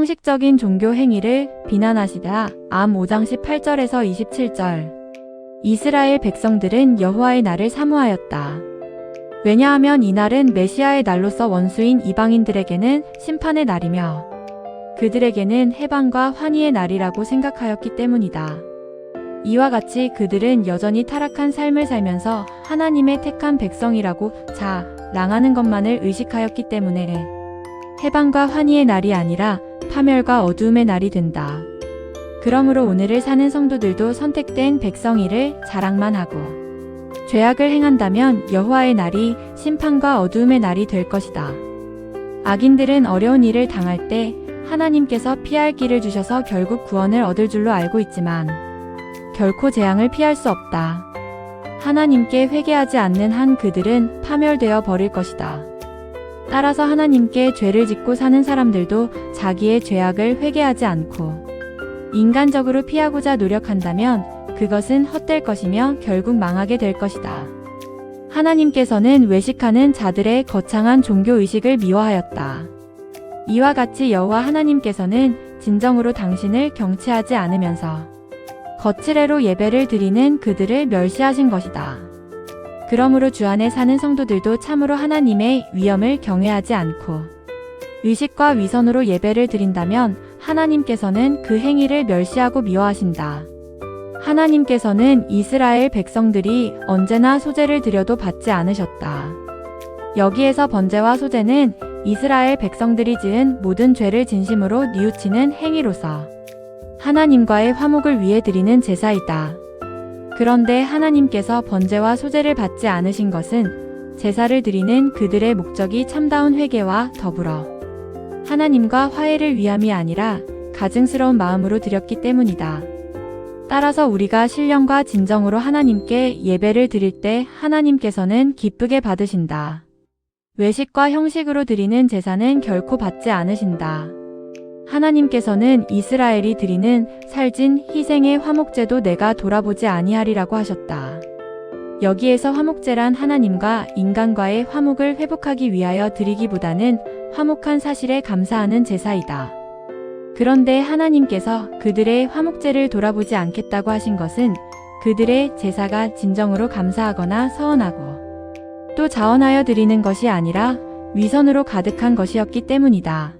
형식적인 종교 행위를 비난하시다. 암 5장 18절에서 27절. 이스라엘 백성들은 여호와의 날을 사모하였다. 왜냐하면 이 날은 메시아의 날로서 원수인 이방인들에게는 심판의 날이며 그들에게는 해방과 환희의 날이라고 생각하였기 때문이다. 이와 같이 그들은 여전히 타락한 삶을 살면서 하나님의 택한 백성이라고 자랑하는 것만을 의식하였기 때문에 해방과 환희의 날이 아니라 파멸과 어두움의 날이 된다. 그러므로 오늘을 사는 성도들도 선택된 백성이를 자랑만 하고 죄악을 행한다면 여호와의 날이 심판과 어두움의 날이 될 것이다. 악인들은 어려운 일을 당할 때 하나님께서 피할 길을 주셔서 결국 구원을 얻을 줄로 알고 있지만 결코 재앙을 피할 수 없다. 하나님께 회개하지 않는 한 그들은 파멸되어 버릴 것이다. 따라서 하나님께 죄를 짓고 사는 사람들도 자기의 죄악을 회개하지 않고 인간적으로 피하고자 노력한다면 그것은 헛될 것이며 결국 망하게 될 것이다. 하나님께서는 외식하는 자들의 거창한 종교 의식을 미워하였다. 이와 같이 여호와 하나님께서는 진정으로 당신을 경치하지 않으면서 거칠애로 예배를 드리는 그들을 멸시하신 것이다. 그러므로 주 안에 사는 성도들도 참으로 하나님의 위엄을 경외하지 않고 의식과 위선으로 예배를 드린다면 하나님께서는 그 행위를 멸시하고 미워하신다. 하나님께서는 이스라엘 백성들이 언제나 소재를 드려도 받지 않으셨다. 여기에서 번제와 소재는 이스라엘 백성들이 지은 모든 죄를 진심으로 뉘우치는 행위로서 하나님과의 화목을 위해 드리는 제사이다. 그런데 하나님께서 번제와 소제를 받지 않으신 것은 제사를 드리는 그들의 목적이 참다운 회개와 더불어 하나님과 화해를 위함이 아니라 가증스러운 마음으로 드렸기 때문이다. 따라서 우리가 신령과 진정으로 하나님께 예배를 드릴 때 하나님께서는 기쁘게 받으신다. 외식과 형식으로 드리는 제사는 결코 받지 않으신다. 하나님께서는 이스라엘이 드리는 살진 희생의 화목제도 내가 돌아보지 아니하리라고 하셨다. 여기에서 화목제란 하나님과 인간과의 화목을 회복하기 위하여 드리기보다는 화목한 사실에 감사하는 제사이다. 그런데 하나님께서 그들의 화목제를 돌아보지 않겠다고 하신 것은 그들의 제사가 진정으로 감사하거나 서원하고 또 자원하여 드리는 것이 아니라 위선으로 가득한 것이었기 때문이다.